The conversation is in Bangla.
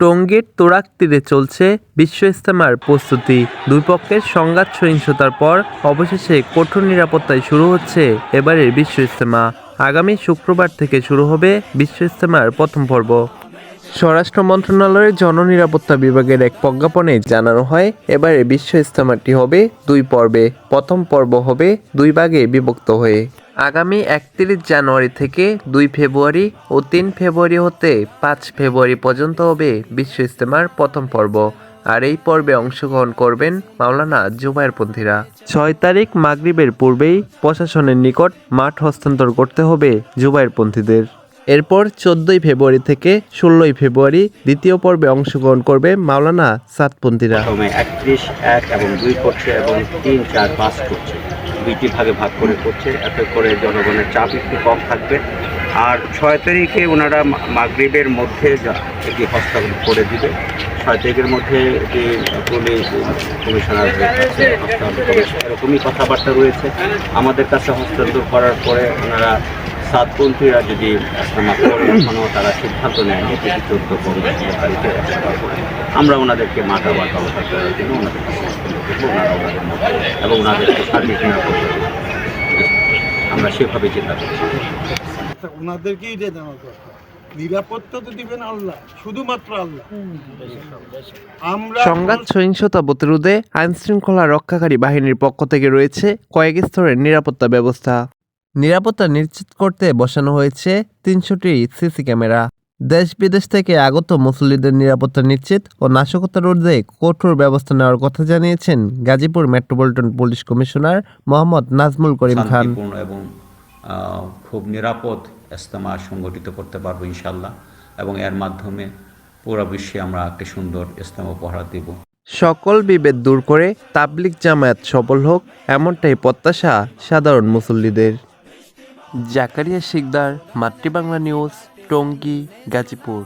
টঙ্গীর তোরাক তীরে চলছে বিশ্ব ইস্তেমার প্রস্তুতি। দুই পক্ষের সংঘাত, সহিংসতার পর অবশেষে কঠোর নিরাপত্তায় শুরু হচ্ছে এবারের বিশ্ব ইস্তেমা আগামী শুক্রবার থেকে শুরু হবে বিশ্ব ইস্তেমার প্রথম পর্ব। স্বরাষ্ট্র মন্ত্রণালয়ের জননিরাপত্তা বিভাগের এক প্রজ্ঞাপনে জানানো হয়, এবারে বিশ্ব ইস্তেমাটি হবে দুই পর্বে। প্রথম পর্ব হবে দুই ভাগে বিভক্ত হয়ে। আগামী একত্রিশ জানুয়ারি থেকে দুই ফেব্রুয়ারি ও তিন ফেব্রুয়ারি হতে পাঁচ ফেব্রুয়ারি পর্যন্ত হবে বিশ্ব ইস্তেমার প্রথম পর্ব। আর এই পর্বে অংশগ্রহণ করবেন মাওলানা জুবায়েরপন্থীরা ছয় তারিখ মাগরিবের পূর্বেই প্রশাসনের নিকট মাঠ হস্তান্তর করতে হবে জুবায়েরপন্থীদের এরপর চোদ্দই ফেব্রুয়ারি থেকে ষোলোই ফেব্রুয়ারি দ্বিতীয় পর্বে অংশগ্রহণ করবে মাওলানা সাতপন্থীরা। একত্রিশ, এক এবং দুই করছে এবং তিন, চার, পাঁচ করছে। দুইটি ভাগে ভাগ করে করছে, এতে করে জনগণের চাপ একটু কম থাকবে। আর ছয় তারিখে ওনারা মাগরিবের মধ্যে এটি হস্তান্তর করে দিবে। ছয় তারিখের মধ্যে এটি পুলিশ কমিশনার এরকমই কথাবার্তা রয়েছে। আমাদের কাছে হস্তান্তর করার পরে ওনারা সাতপন্থীরা যদি এখনও তারা সিদ্ধান্ত নেয়নি যদি চোদ্দ আমরা ওনাদেরকে মাথা বা করার জন্য ওনাদের কাছে হস্তান্তর করব ওনারা ওনাদের মধ্যে এবং ওনাদেরকে সার্বিক নিরাপত্তা আমরা সেভাবে চিন্তা করছি ওনাদেরকেই দেওয়া নিরাপত্তা তো দিবেন আল্লাহ শুধুমাত্র আল্লাহ। আমরা সংঘাত সহিংসতা প্রতিরোধে আইন শৃঙ্খলা রক্ষাকারী বাহিনীর পক্ষ থেকে রয়েছে কয়েক স্তরের নিরাপত্তা ব্যবস্থা। নিরাপত্তা নিশ্চিত করতে বসানো হয়েছে তিনশোটি সিসি ক্যামেরা। দেশ বিদেশ থেকে আগত মুসল্লিদের নিরাপত্তা নিশ্চিত ও নাশকতা রোধে কঠোর ব্যবস্থা নেওয়ার কথা জানিয়েছেন Gazipur metropolitan police commissioner Mohammad Nazmul Karim Khan. এবং আহ, খুব নিরাপদ ইস্তেমা সংগঠিত করতে পারব ইনশাল্লাহ এবং এর মাধ্যমে পুরো বিশ্বে আমরা একটি সুন্দর ইস্তেমা উপহার দেব। সকল বিভেদ দূর করে তাবলিক জামায়াত সফল হোক এমনটাই প্রত্যাশা সাধারণ মুসল্লিদের। জাকারিয়া শিকদার মাতৃবাংলা নিউজ টঙ্গী গাজীপুর।